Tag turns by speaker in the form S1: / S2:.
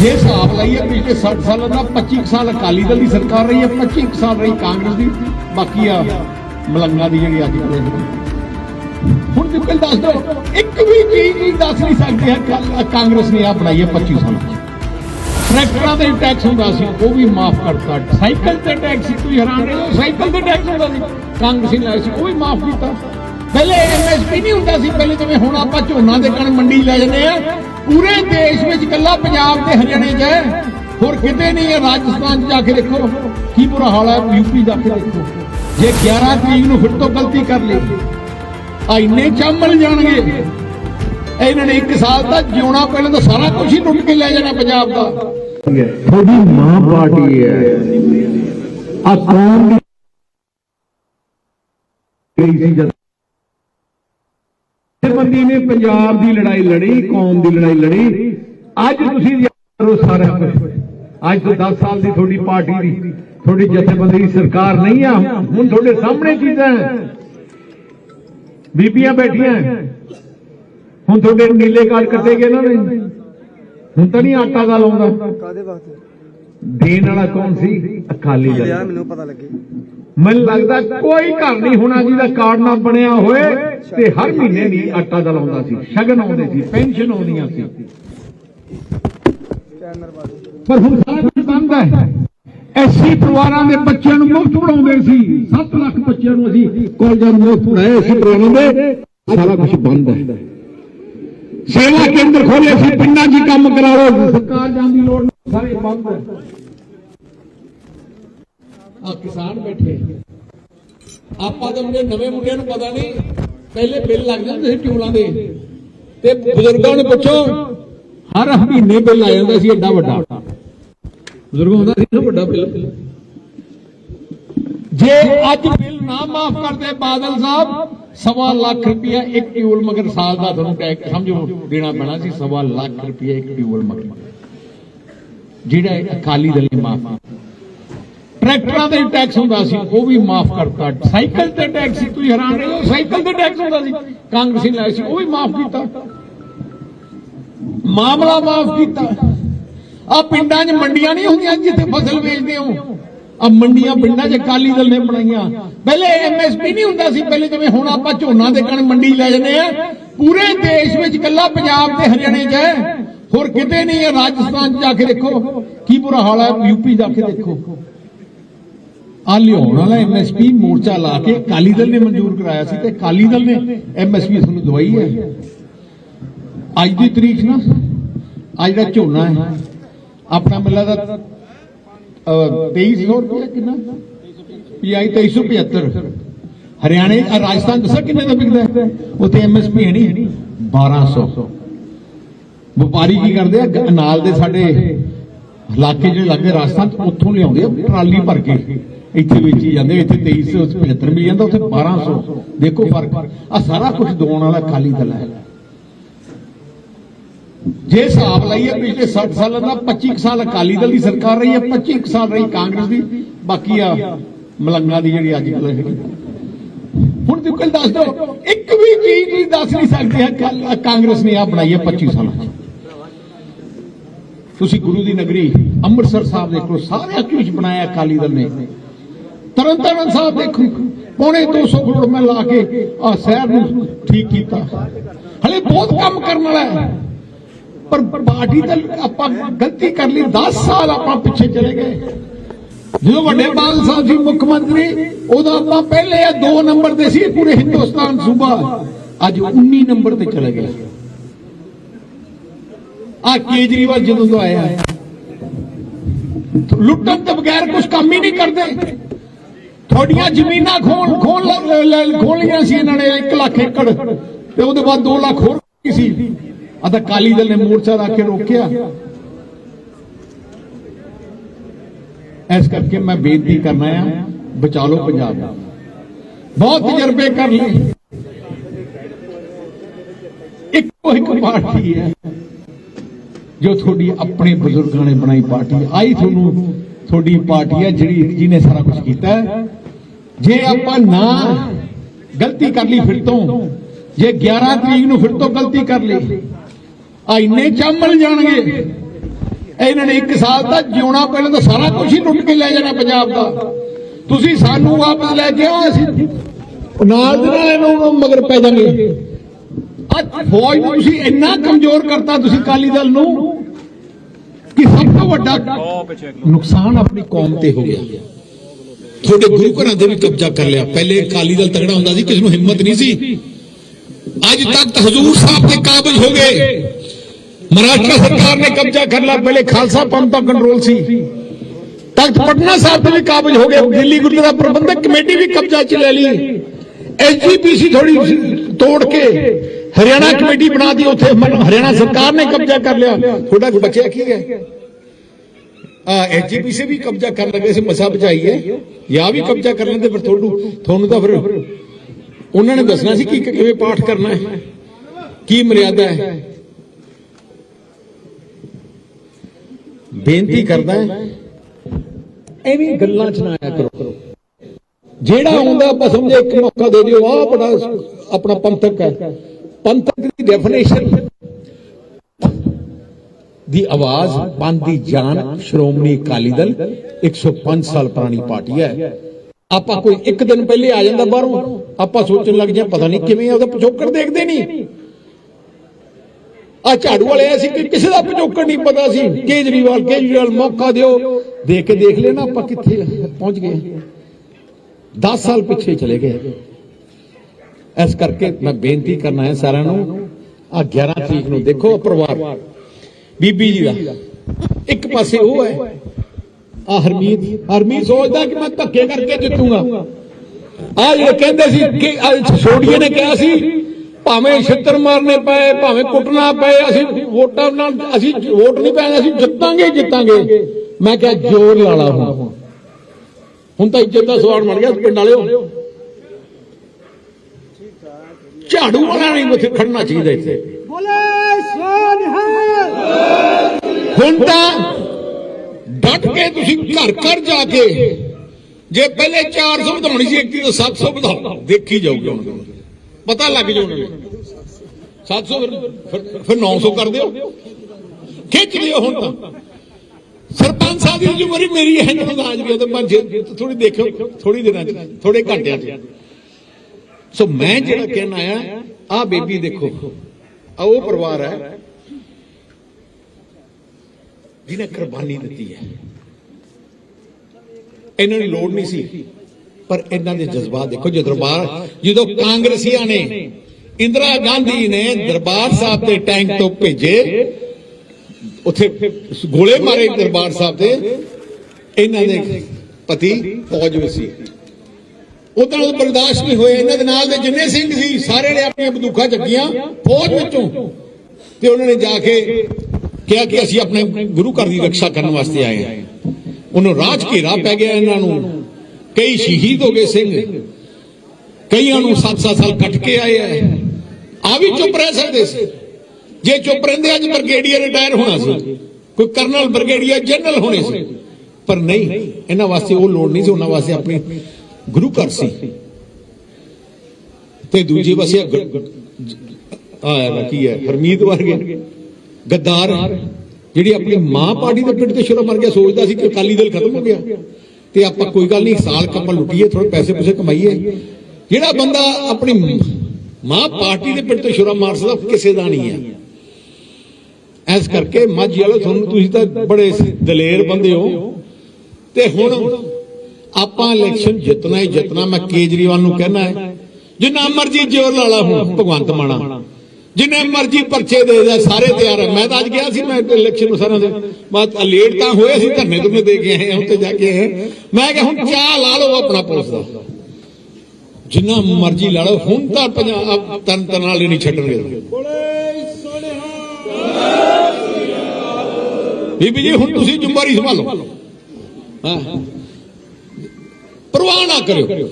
S1: ਜੇ ਹਿਸਾਬ ਲਾਈਏ ਪਿਛਲੇ 60 ਸਾਲਾਂ ਦਾ 25 ਕੁ ਸਾਲ ਅਕਾਲੀ ਦਲ ਦੀ ਸਰਕਾਰ ਰਹੀ ਹੈ 25 ਕੁ ਸਾਲ ਰਹੀ ਕਾਂਗਰਸ ਦੀ, ਬਾਕੀ ਆ ਮਲੰਗਾ ਦੀ ਜਿਹੜੀ ਅੱਜ ਕੱਲ੍ਹ ਹੁਣ ਤੇ ਪਹਿਲਾਂ ਦੱਸ ਦਿਓ, ਇੱਕ ਵੀ ਚੀਜ਼ ਨਹੀਂ ਦੱਸ ਨਹੀਂ ਸਕਦੇ ਕਾਂਗਰਸ ਨੇ ਆ ਬਣਾਈ ਹੈ 25 ਸਾਲਾਂ 'ਚ। ਟਰੈਕਟਰਾਂ ਤੇ ਟੈਕਸ ਹੁੰਦਾ ਸੀ, ਉਹ ਵੀ ਮਾਫ ਕਰਤਾ। ਸਾਈਕਲ ਤੇ ਟੈਕਸ, ਤੁਸੀਂ ਹੈਰਾਨ ਰਹੋ ਸਾਈਕਲ ਤੇ ਟੈਕਸ ਹੁੰਦਾ ਸੀ। ਕਾਂਗਰਸ ਨੇ ਲਾਇਆ ਸੀ, ਉਹ ਵੀ ਮਾਫ ਕੀਤਾ। ਪਹਿਲੇ ਐਮਐਸਪੀ ਨਹੀਂ ਹੁੰਦਾ ਸੀ, ਪਹਿਲੇ ਜਿਵੇਂ ਹੁਣ ਆਪਾਂ ਝੋਨਾ ਦੇ ਕਣ ਮੰਡੀ ਲੈ ਜਾਂਦੇ ਆ ਪੂਰੇ ਦੇਸ਼ ਵਿੱਚ ਇਕੱਲਾ ਪੰਜਾਬ ਤੇ ਹਰਿਆਣੇ 'ਚ ਹੈ। ਹੋਰ ਕਿਤੇ ਨਹੀਂ ਹੈ। ਰਾਜਸਥਾਨ 'ਚ ਜਾ ਕੇ ਦੇਖੋ। ਕੀ ਬੁਰਾ ਹਾਲ ਹੈ? ਯੂਪੀ ਜਾ ਕੇ ਦੇਖੋ। ਜੇ 11 ਤਰੀਕ ਨੂੰ ਫਿਰ ਤੋਂ ਗਲਤੀ ਕਰ ਲਈ ਆ ਇੰਨੇ ਚੰਮਲ ਜਾਣਗੇ। ਇਹਨਾਂ ਨੇ ਇੱਕ ਸਾਲ ਦਾ ਜਿਉਣਾ ਪਹਿਲਾਂ ਤਾਂ ਸਾਰਾ ਕੁਝ ਹੀ ਲੁੱਟ ਕੇ ਲੈ ਜਾਣਾ ਪੰਜਾਬ ਦਾ।
S2: ਤੁਹਾਡੀ ਮਾਂ ਪਾਰਟੀ ਹੈ। ਆ ਕੌਮ ਦੀ ਗਈ ਨੇ ਪੰਜਾਬ ਦੀ ਲੜਾਈ ਲੜੀ, ਕੌਮ ਦੀ ਲੜਾਈ ਲੜੀ। ਅੱਜ ਤੁਸੀਂ ਕਰੋ ਸਾਰਾ ਕੁਝ ਅੱਜ ਤੋਂ 10 ਸਾਲ ਦੀ ਤੁਹਾਡੀ ਪਾਰਟੀ ਦੀ, ਤੁਹਾਡੀ ਜਥੇਬੰਦੀ ਦੀ ਸਰਕਾਰ ਨਹੀਂ ਆ। ਹੁਣ ਤੁਹਾਡੇ ਸਾਹਮਣੇ ਚੀਜ਼ਾਂ ਬੀਬੀਆਂ ਬੈਠੀਆਂ। ਹੁਣ ਤੁਹਾਡੇ ਨੀਲੇ ਕਾਰਡ ਕੱਟੇ ਗਏ ਨਾ ਨੇ। ਹੁਣ ਤਾਂ ਨਹੀਂ ਆਟਾ ਦਾ ਲਾਉਂਦਾ।
S3: ਕਾਦੇ ਵਾਸਤੇ
S2: ਦੇਣ ਵਾਲਾ ਕੌਣ ਸੀ? ਅਕਾਲੀ ਦਲ।
S3: ਮੈਨੂੰ ਪਤਾ ਲੱਗੇ।
S2: ਮੈਨੂੰ ਲੱਗਦਾ ਕੋਈ ਘਰ ਨਹੀਂ ਹੋਣਾ ਜਿਹਦਾ ਕਾਰਡ ਨਾ ਬਣਿਆ ਹੋਏ ਤੇ ਹਰ ਮਹੀਨੇ ਦੀ ਆਟਾ ਦਾ ਲਾਉਂਦਾ ਸੀ, ਸ਼ਗਨ ਆਉਂਦੇ ਸੀ, ਪੈਨਸ਼ਨ ਆਉਂਦੀਆਂ ਸੀ। ਪਰ ਹੁਣ ਸਾਰਾ ਕੁਝ ਬੰਦ ਹੈ। ਐਸੀ ਪਰਿਵਾਰਾਂ ਦੇ ਬੱਚਿਆਂ ਨੂੰ ਮੁਫਤ ਪੜਾਉਂਦੇ ਸੀ। 7 ਲੱਖ ਬੱਚਿਆਂ ਨੂੰ ਅਸੀਂ ਕਾਲਜਾਂ ਨੂੰ ਮੁਫਤ ਪੜਾਏ ਸੀ ਪਰਿਵਾਰਾਂ ਸਾਰਾ ਕੁਝ ਬੰਦ ਹੈ। ਸੇਵਾ ਕੇਂਦਰ ਖੋਲੇ ਸੀ, ਪਿੰਡਾਂ 'ਚ ਹੀ ਕੰਮ ਕਰਾਓ ਸਰਕਾਰ ਜਾਣ ਦੀ ਲੋੜ ਨਹੀਂ, ਸਾਰੇ ਬੰਦ ਹੈ।
S1: ਆ ਕਿਸਾਨ ਬੈਠੇ। ਆਪਾਂ ਤਾਂ ਮੁੰਡੇ ਨਵੇਂ ਮੁੰਡਿਆਂ ਨੂੰ ਪਤਾ ਨਹੀਂ, ਪਹਿਲੇ ਬਿੱਲ ਲੱਗ ਜਾਂਦੇ ਸੀ ਟਿਊਲਾਂ ਦੇ। ਤੇ ਬਜ਼ੁਰਗਾਂ ਨੂੰ ਪੁੱਛੋ, ਹਰ ਮਹੀਨੇ ਬਿੱਲ ਆ ਜਾਂਦਾ ਸੀ ਏਡਾ ਵੱਡਾ। ਬਜ਼ੁਰਗਾਂ ਹੁੰਦਾ ਸੀ ਨਾ ਵੱਡਾ ਬਿੱਲ? ਜੇ ਅੱਜ ਬਿੱਲ ਨਾ ਮਾਫ ਕਰਦੇ ਬਾਦਲ ਸਾਹਿਬ, ਸਵਾ ਲੱਖ ਰੁਪਇਆ ਇੱਕ ਟਿਊਲ ਮਗਰ ਸਾਲ ਦਾ ਤੁਹਾਨੂੰ ਟੈਕਸ ਸਮਝੋ, ਦੇਣਾ ਪੈਣਾ ਸੀ ਸਵਾ ਲੱਖ ਰੁਪਇਆ ਇੱਕ ਟਿਊਲ ਮਗਰ। ਜਿਹੜਾ ਅਕਾਲੀ ਦਲ ਨੇ ਮਾਫ ਟਰੈਕਟਰਾਂ ਤੇ ਟੈਕਸ ਹੁੰਦਾ ਸੀ, ਉਹ ਵੀ ਮਾਫ ਕਰਤਾ। ਸਾਈਕਲ ਤੇ ਟੈਕਸ ਸੀ, ਤੁਸੀਂ ਹੈਰਾਨ ਰਹੋ ਸਾਈਕਲ ਤੇ ਟੈਕਸ ਹੁੰਦਾ ਸੀ। ਕਾਂਗਰਸ ਨੇ ਲਾਇਆ ਸੀ, ਉਹ ਵੀ ਮਾਫ ਕੀਤਾ। ਮਾਮਲਾ ਮਾਫ ਕੀਤਾ। ਆ ਪਿੰਡਾਂ 'ਚ ਮੰਡੀਆਂ ਨਹੀਂ ਹੁੰਦੀਆਂ ਜਿੱਥੇ ਫਸਲ ਵੇਚਦੇ ਹੋ। ਆ ਮੰਡੀਆਂ ਪਿੰਡਾਂ 'ਚ ਅਕਾਲੀ ਦਲ ਨੇ ਬਣਾਈਆਂ। ਪਹਿਲੇ ਐਮਐਸਪੀ ਨਹੀਂ ਹੁੰਦਾ ਸੀ, ਪਹਿਲੇ ਜਿਵੇਂ ਹੁਣ ਆਪਾਂ ਝੋਨਾ ਦੇ ਕਣ ਮੰਡੀ ਲੈ ਜਾਂਦੇ ਆ, ਪੂਰੇ ਦੇਸ਼ ਵਿੱਚ ਇਕੱਲਾ ਪੰਜਾਬ ਤੇ ਹਰਿਆਣੇ 'ਚ ਹੈ। ਹੋਰ ਕਿਤੇ ਨਹੀਂ ਹੈ, ਰਾਜਸਥਾਨ 'ਚ ਜਾ ਕੇ ਦੇਖੋ। ਕੀ ਬੁਰਾ ਹਾਲ ਹੈ ਯੂਪੀ ਜਾ ਕੇ ਦੇਖੋ। ਆ ਲਿਆਉਣ ਵਾਲਾ ਐਮਐਸਪੀ ਮੋਰਚਾ ਲਾ ਕੇ ਅਕਾਲੀ ਦਲ ਨੇ ਮਨਜ਼ੂਰ ਕਰਾਇਆ ਸੀ ਤੇ ਅਕਾਲੀ ਦਲ ਨੇ ਐਮਐਸਪੀ ਤੁਹਾਨੂੰ ਦਵਾਈ ਹੈ। ਅੱਜ ਦੀ ਤਰੀਕ ਨਾ, ਅੱਜ ਦਾ ਝੋਨਾ ਹੈ। ਆਪਣਾ ਮਿਲਾ ਦਾ 2300 ਰੁਪਏ ਕਿੰਨਾ? ਪੀਆਈ 2375 ਹਰਿਆਣੇ ਆ ਰਾਜਸਥਾਨ ਦੱਸਾਂ ਕਿੰਨੇ ਦਾ ਵਿਕਦਾ ਹੈ? ਉੱਥੇ ਐਮਐਸਪੀ ਹੈ ਨਹੀਂ 1200 ਵਪਾਰੀ ਕੀ ਕਰਦੇ ਆ? ਨਾਲ ਦੇ ਸਾਡੇ ਇਲਾਕੇ ਜਿਹੜੇ ਲੱਗੇ ਰਾਜਸਥਾਨ, ਉੱਥੋਂ ਲਿਆਉਂਦੇ ਆ, ਟਰਾਲੀ ਭਰ ਕੇ। ਇੱਥੇ ਵੇਚੀ ਜਾਂਦੇ ਇੱਥੇ 2375 ਮਿਲ ਜਾਂਦਾ, ਉੱਥੇ 1200 ਦੇਖੋ ਫ਼ਰਕ। ਆ ਸਾਰਾ ਕੁਝ ਦਵਾਉਣ ਵਾਲਾ ਅਕਾਲੀ ਦਲ ਹੈ। ਜੇ ਹਿਸਾਬ ਲਾਈਏ, ਪਿਛਲੇ 60 ਸਾਲਾਂ ਦਾ 25 ਕੁ ਸਾਲ ਅਕਾਲੀ ਦਲ ਦੀ ਸਰਕਾਰ ਰਹੀ ਹੈ 25 ਸਾਲ ਰਹੀ ਕਾਂਗਰਸ ਦੀ। ਬਾਕੀ ਆ ਮਲੰਗਾ ਦੀ ਜਿਹੜੀ ਅੱਜ ਕੱਲ੍ਹ ਹੁਣ ਤੁਸੀਂ ਕੱਲ ਦੱਸ ਦਿਓ, ਇੱਕ ਵੀ ਚੀਜ਼ ਤੁਸੀਂ ਦੱਸ ਨਹੀਂ ਸਕਦੇ ਕਾਂਗਰਸ ਨੇ ਆ ਬਣਾਈ ਹੈ 25 ਸਾਲਾਂ 'ਚ। ਤੁਸੀਂ ਗੁਰੂ ਦੀ ਨਗਰੀ ਅੰਮ੍ਰਿਤਸਰ ਸਾਹਿਬ ਦੇਖ ਲਓ ਸਾਰੇ ਕੁਝ ਬਣਾਇਆ ਅਕਾਲੀ ਦਲ ਨੇ। ਤਰਨ ਤਾਰਨ ਸਾਹਿਬ ਦੇਖੋ, ਪੌਣੇ 200 ਕਰੋੜ ਮੈਂ ਲਾ ਕੇ ਆ ਸ਼ਹਿਰ ਨੂੰ ਠੀਕ ਕੀਤਾ। ਹਲੇ ਬਹੁਤ ਕੰਮ ਕਰਨ ਵਾਲਾ ਹੈ। ਪਰ ਪਾਰਟੀ ਦਾ ਆਪਾਂ ਗਲਤੀ ਕਰ ਲਈ 10 ਸਾਲ ਆਪਾਂ ਪਿੱਛੇ ਚਲੇ ਗਏ। ਜਦੋਂ ਵੱਡੇ ਬਾਦਲ ਸਾਹਿਬ ਸੀ ਮੁੱਖ ਮੰਤਰੀ, ਉਦੋਂ ਆਪਾਂ ਪਹਿਲੇ ਆ 2 ਨੰਬਰ ਤੇ ਸੀ ਪੂਰੇ ਹਿੰਦੁਸਤਾਨ ਸੂਬਾ। ਅੱਜ 19 ਨੰਬਰ ਤੇ ਚਲੇ ਗਏ। ਆ ਕੇਜਰੀਵਾਲ ਜਦੋਂ ਤੋਂ ਆਇਆ। ਲੁੱਟਣ ਤੋਂ ਬਗੈਰ ਕੁਝ ਕੰਮ ਹੀ ਨਹੀਂ ਕਰਦੇ। ਤੁਹਾਡੀਆਂ ਜ਼ਮੀਨਾਂ ਖੋਣ ਖੋਣ ਲ- ਖੋਣ ਲਈਆਂ ਸੀ ਇਹਨਾਂ ਨੇ 1 ਲੱਖ ਏਕੜ ਤੇ ਉਹਦੇ ਬਾਅਦ 2 ਲੱਖ ਹੋਰ ਸੀ। ਅਦਾ ਕਾਲੀ ਦਲ ਨੇ ਮੋਰਚਾ ਰੱਖ ਕੇ ਰੋਕਿਆ। ਇਸ ਕਰਕੇ ਮੈਂ ਬੇਨਤੀ ਕਰਨਾ ਆ ਬਚਾ ਲਓ ਪੰਜਾਬ ਬਹੁਤ ਤਜਰਬੇ ਕਰ ਲਏ। ਇੱਕੋ ਇੱਕ ਪਾਰਟੀ ਹੈ ਜੋ ਤੁਹਾਡੀ ਆਪਣੇ ਬਜ਼ੁਰਗਾਂ ਨੇ ਬਣਾਈ ਪਾਰਟੀ। ਆਈ ਤੁਹਾਨੂੰ ਤੁਹਾਡੀ ਪਾਰਟੀ ਹੈ ਜਿਹੜੀ ਜਿਹਨੇ ਸਾਰਾ ਕੁਝ ਕੀਤਾ ਹੈ। ਜੇ ਆਪਾਂ ਨਾ ਗਲਤੀ ਕਰ ਲਈ ਫਿਰ ਤੋਂ। ਜੇ 11 ਤਰੀਕ ਨੂੰ ਫਿਰ ਤੋਂ ਗਲਤੀ ਕਰ ਲਈ। ਆ ਇੰਨੇ ਚੰਮਲ ਜਾਣਗੇ। ਇਹਨਾਂ ਨੇ ਇੱਕ ਸਾਲ ਦਾ ਜਿਉਣਾ ਪਹਿਲਾਂ ਤਾਂ ਸਾਰਾ ਕੁਝ ਹੀ ਲੁੱਟ ਕੇ ਲੈ ਜਾਣਾ ਪੰਜਾਬ ਦਾ। ਤੁਸੀਂ ਸਾਨੂੰ ਵਾਪਸ ਲੈ ਕੇ ਆਓ ਅਸੀਂ। ਨਾਲ ਦੇ ਨਾਲ ਇਹਨੂੰ ਮਗਰ ਪੈ ਜਾਵਾਂਗੇ ਅੱਜ ਫੌਜ ਨੂੰ ਤੁਸੀਂ ਇੰਨਾ ਕਮਜ਼ੋਰ ਕਰਤਾ ਤੁਸੀਂ ਕਾਲੀ ਦਲ ਨੂੰ ਕਿ ਸਭ ਤੋਂ ਵੱਡਾ ਨੁਕਸਾਨ ਆਪਣੀ ਕੌਮ ਤੇ ਹੋ ਗਿਆ।
S3: ਤੁਹਾਡੇ ਗੁਰੂ ਘਰਾਂ ਦੇ ਵੀ ਕਬਜ਼ਾ ਕਰ ਲਿਆ। ਪਹਿਲੇ ਅਕਾਲੀ ਦਲ ਤਗੜਾ ਹੁੰਦਾ ਸੀ, ਕਿਸੇ ਨੂੰ ਹਿੰਮਤ ਨਹੀਂ ਸੀ। ਅੱਜ ਤੱਕ ਹਜ਼ੂਰ ਸਾਹਿਬ ਤੇ ਕਾਬਜ ਹੋ ਗਏ।
S1: ਮਹਾਰਾਸ਼ਟਰ ਸਰਕਾਰ ਨੇ ਕਬਜ਼ਾ ਕਰ ਲਿਆ ਪਹਿਲੇ ਖਾਲਸਾ ਪੰਥ ਦਾ ਕੰਟਰੋਲ ਸੀ। ਤਖਤ ਪਟਨਾ ਸਾਹਿਬ ਤੇ ਵੀ ਕਾਬਜ ਹੋ ਗਏ। ਦਿੱਲੀ ਗੁਰਦੁਆਰਾ ਪ੍ਰਬੰਧਕ ਕਮੇਟੀ ਵੀ ਕਬਜ਼ਾ ਚ ਲੈ ਲਈ। ਐਸਜੀਪੀਸੀ ਥੋੜੀ ਤੋੜ ਕੇ ਹਰਿਆਣਾ ਕਮੇਟੀ ਬਣਾ ਦੀ ਉੱਥੇ ਹਰਿਆਣਾ ਸਰਕਾਰ ਨੇ ਕਬਜ਼ਾ ਕਰ ਲਿਆ। ਤੁਹਾਡਾ ਬਚਿਆ ਕੀ ਹੈ ਆ ਐਸਜੀਪੀਸੀ ਵੀ ਕਬਜ਼ਾ ਕਰ ਲਗੇ ਸੀ, ਮਸਾ ਬਚਾਈ ਜਾਂ ਵੀ ਕਬਜ਼ਾ ਕਰ ਲੈਂਦੇ ਫਿਰ ਤੁਹਾਨੂੰ ਤੁਹਾਨੂੰ ਤਾਂ ਫਿਰ ਉਹਨਾਂ ਨੇ ਦੱਸਣਾ ਸੀ ਕਿ ਕਿਵੇਂ ਪਾਠ ਕਰਨਾ ਹੈ, ਕੀ ਮਰਿਆਦਾ ਹੈ। ਬੇਨਤੀ ਕਰਦਾ ਹੈ, ਐਵੇਂ ਗੱਲਾਂ ਚ ਨਾ ਆਇਆ ਕਰੋ। ਜਿਹੜਾ ਆਉਂਦਾ ਆਪਾਂ ਸਮਝੇ ਇੱਕ ਮੌਕਾ ਦੇ ਦਿਓ ਆ ਬੜਾ ਆਪਣਾ ਪੰਥਕ ਹੈ। ਪੰਥਕ ਦੀ ਡੈਫੀਨੇਸ਼ਨ ਦੀ ਆਵਾਜ਼ ਪੰਥ ਦੀ ਜਾਨ ਸ਼੍ਰੋਮਣੀ ਅਕਾਲੀ ਦਲ 105 ਸਾਲ ਪੁਰਾਣੀ ਪਾਰਟੀ ਹੈ। ਆਪਾਂ ਕੋਈ ਇੱਕ ਦਿਨ ਪਹਿਲੇ ਆ ਜਾਂਦਾ ਬਾਹਰੋਂ, ਆਪਾਂ ਸੋਚਣ ਲੱਗ ਜਾਂ ਪਤਾ ਨਹੀਂ ਕਿਵੇਂ ਉਹਦਾ ਪਿਛੋਕੜ ਦੇਖਦੇ ਨਹੀਂ। ਆ ਝਾੜੂ ਵਾਲੇ ਐ ਸੀ ਕਿ ਕਿਸੇ ਦਾ ਪਿਛੋਕੜ ਨਹੀਂ ਪਤਾ ਸੀ। ਕੇਜਰੀਵਾਲ ਕੇਜਰੀਵਾਲ ਮੌਕਾ ਦਿਓ। ਦੇਖ ਕੇ ਦੇਖ ਲੈਣਾ ਆਪਾਂ ਕਿੱਥੇ ਪਹੁੰਚ ਗਏ। 10 ਸਾਲ ਪਿੱਛੇ ਚਲੇ ਗਏ। ਇਸ ਕਰਕੇ ਮੈਂ ਬੇਨਤੀ ਕਰਨਾ ਹੈ ਸਾਰਿਆਂ ਨੂੰ, ਆ 11 ਤਰੀਕ ਨੂੰ ਦੇਖੋ ਪਰਿਵਾਰ। ਬੀਬੀ ਜੀ ਦਾ। ਇੱਕ ਪਾਸੇ ਉਹ ਹੈ। ਆ ਹਰਮੀਤ। ਹਰਮੀਤ ਸੋਚਦਾ ਕਿ ਮੈਂ ਧੱਕੇ ਕਰਕੇ ਜਿੱਤੂਗਾ। ਆ ਜਿਹੜੇ ਕਹਿੰਦੇ ਸੀ ਕਿ ਛੋੜੀਏ ਨੇ ਕਿਹਾ ਸੀ ਭਾਵੇਂ ਛਿੱਤਰ ਮਾਰਨੇ ਪਏ ਭਾਵੇਂ ਕੁੱਟਣਾ ਪਏ ਅਸੀਂ ਵੋਟਾਂ ਨਾਲ ਅਸੀਂ ਵੋਟ ਨਹੀਂ ਪੈਣਾ ਅਸੀਂ ਜਿੱਤਾਂਗੇ ਜਿੱਤਾਂਗੇ। ਮੈਂ ਕਿਹਾ ਜੋਰ ਲਾ ਲਾ ਹੁਣ। ਹੁਣ ਤਾਂ ਇੱਜ਼ਤ ਦਾ ਸਵਾਲ ਬਣ ਗਿਆ ਪਿੰਡ ਵਾਲਿਓ। ਝਾੜੂ ਵਾਲਾ ਨਹੀਂ ਉੱਥੇ ਖੜਨਾ ਚਾਹੀਦਾ ਇੱਥੇ। ਹੁਣ ਤਾਂ ਡਟ ਕੇ ਤੁਸੀਂ ਘਰ ਘਰ ਜਾ ਕੇ ਜੇ ਪਹਿਲੇ 400 ਵਧਾਉਣੀ ਸੀ, ਇੱਕ ਦੀ ਤਾਂ 700 ਵਧਾਓ। ਦੇਖੀ ਜਾਊਗੀ ਹੁਣ। ਪਤਾ ਲੱਗ ਜਾਊ 700 ਫਿਰ- ਫਿਰ- 900 ਕਰ ਦਿਓ। ਖਿੱਚ ਲਿਓ ਹੁਣ ਤਾਂ। ਸਰਪੰਚ ਸਾਹਿਬ ਦੀ ਜ਼ਿੰਮੇਵਾਰੀ ਮੇਰੀ ਹੈ ਨਾ ਹਾਜ਼ਰੀ ਤੇ ਮੈਂ ਥੋੜੀ ਦੇਖਿਓ ਥੋੜੀ ਦਿਨਾਂ ਚ ਥੋੜੇ ਘੰਟਿਆਂ ਚ। ਸੋ ਮੈਂ ਜਿਹੜਾ ਕਹਿਣਾ ਆਇਆ ਆ ਬੇਬੀ ਦੇਖੋ ਆ ਉਹ ਪਰਿਵਾਰ ਹੈ। ਜਿਹਨੇ ਕੁਰਬਾਨੀ ਦਿੱਤੀ ਹੈ। ਇਹਨਾਂ ਨੂੰ ਲੋੜ ਨਹੀਂ ਸੀ। ਪਰ ਇਹਨਾਂ ਦੇ ਜਜ਼ਬਾਤ ਦੇਖੋ, ਜੋ ਦਰਬਾਰ, ਜਦੋਂ ਕਾਂਗਰਸੀਆਂ ਨੇ, ਇੰਦਰਾ ਗਾਂਧੀ ਨੇ ਦਰਬਾਰ ਸਾਹਿਬ ਤੇ ਟੈਂਕ ਤੋਂ ਭੇਜੇ, ਉੱਥੇ ਗੋਲੇ ਮਾਰੇ ਦਰਬਾਰ ਸਾਹਿਬ ਤੇ ਇਹਨਾਂ ਦੇ ਪਤੀ ਫੌਜ ਵਿੱਚ ਸੀ। ਉਦੋਂ ਉਹ ਬਰਦਾਸ਼ਤ ਨਹੀਂ ਹੋਇਆ ਇਹਨਾਂ ਦੇ ਨਾਲ ਦੇ ਜਿੰਨੇ ਸਿੰਘ ਸੀ, ਸਾਰੇ ਨੇ ਆਪਣੀਆਂ ਬੰਦੂਕਾਂ ਚੱਕੀਆਂ ਫੌਜ ਵਿੱਚੋਂ। ਤੇ ਉਹਨਾਂ ਨੇ ਜਾ ਕੇ ਕਿਹਾ ਕਿ ਅਸੀਂ ਆਪਣੇ ਗੁਰੂ ਘਰ ਦੀ ਰੱਖਿਆ ਕਰਨ ਵਾਸਤੇ ਆਏ ਹਾਂ। ਉਹਨੂੰ ਰਾਜ ਘੇਰਾ ਪੈ ਗਿਆ ਇਹਨਾਂ ਨੂੰ। ਕਈ ਸ਼ਹੀਦ ਹੋ ਗਏ ਸਿੰਘ। ਕਈਆਂ ਨੂੰ 7-7 ਸਾਲ ਕੱਟ ਕੇ ਆਏ ਆ। ਆ ਵੀ ਚੁੱਪ ਰਹਿ ਸਕਦੇ ਸੀ। ਜੇ ਚੁੱਪ ਰਹਿੰਦੇ, ਅੱਜ ਬ੍ਰਿਗੇਡੀਅਰ ਰਿਟਾਇਰ ਹੋਣਾ ਸੀ। ਕੋਈ ਕਰਨਲ ਬ੍ਰਿਗੇਡੀਅਰ ਜਨਰਲ ਹੋਣੇ ਸੀ। ਪਰ ਨਹੀਂ, ਇਹਨਾਂ ਵਾਸਤੇ ਉਹ ਲੋੜ ਨਹੀਂ ਸੀ। ਉਹਨਾਂ ਵਾਸਤੇ ਆਪਣੇ ਗੁਰੂ ਘਰ ਸੀ। ਤੇ ਦੂਜੇ ਪਾਸੇ ਆ, ਕੀ ਹੈ? ਹਰਮੀਤ ਵਰਗੇ। ਗੱਦਾਰ ਜਿਹੜੀ ਆਪਣੀ ਮਾਂ ਪਾਰਟੀ ਦੇ ਪਿੰਡ ਤੇ ਸ਼ੁਰੂ ਮਰ ਗਿਆ, ਸੋਚਦਾ ਸੀ ਕਿ ਅਕਾਲੀ ਦਲ ਖਤਮ ਹੋ ਗਿਆ। ਤੇ ਆਪਾਂ ਕੋਈ ਗੱਲ ਨਹੀਂ, ਸਾਲ ਕੱਪਾ ਲੁੱਟੀਏ ਥੋੜੇ ਪੈਸੇ ਪੂਸੇ ਕਮਾਈਏ। ਜਿਹੜਾ ਬੰਦਾ ਆਪਣੀ ਮਾਂ ਪਾਰਟੀ ਦੇ ਪਿੰਡ ਤੋਂ ਸ਼ੁਰੂ ਮਾਰ ਸਕਦਾ ਕਿਸੇ ਦਾ ਨਹੀਂ ਹੈ। ਇਸ ਕਰਕੇ ਮਾਝੀ ਵਾਲੋ, ਤੁਹਾਨੂੰ ਤੁਸੀਂ ਤਾਂ ਬੜੇ ਦਲੇਰ ਬੰਦੇ ਹੋ। ਤੇ ਹੁਣ ਆਪਾਂ ਇਲੈਕਸ਼ਨ ਜਿੱਤਣਾ ਹੀ ਜਿੱਤਣਾ, ਮੈਂ ਕੇਜਰੀਵਾਲ ਨੂੰ ਕਹਿਣਾ ਹੈ, ਜਿੰਨਾ ਮਰਜ਼ੀ ਜ਼ੋਰ ਲਾ ਹੁਣ, ਭਗਵੰਤ ਮਾਣਾ ਜਿੰਨੇ ਮਰਜ਼ੀ ਪਰਚੇ ਦੇ ਦੇ, ਸਾਰੇ ਤਿਆਰ ਹੈ ਮੈਂ ਤਾਂ ਅੱਜ ਗਿਆ ਸੀ, ਮੈਂ ਇਲੈਕਸ਼ਨ ਨੂੰ ਸਾਰਿਆਂ ਦੇ ਬਾਅਦ ਲੇਟ ਤਾਂ ਹੋਏ ਸੀ, ਧਰਨੇ ਤੋਂ ਦੇ ਕੇ ਆਏ ਹਾਂ ਉੱਤੇ ਜਾ ਕੇ ਆਏ। ਮੈਂ ਕਿਹਾ ਹੁਣ ਚਾਹ ਲਾ ਲਓ ਆਪਣਾ ਪੁਲਿਸ ਦਾ। ਜਿੰਨਾ ਮਰਜ਼ੀ ਲਾ ਲਓ, ਹੁਣ ਤਾਂ ਪੰਜਾਬ ਤਨ ਤਨ ਵਾਲੇ ਨਹੀਂ ਛੱਡਣਗੇ। ਬੀਬੀ ਜੀ, ਹੁਣ ਤੁਸੀਂ ਜ਼ਿੰਮੇਵਾਰੀ ਸੰਭਾਲੋ। ਹਾਂ। ਪਰਵਾਹ ਨਾ ਕਰਿਓ।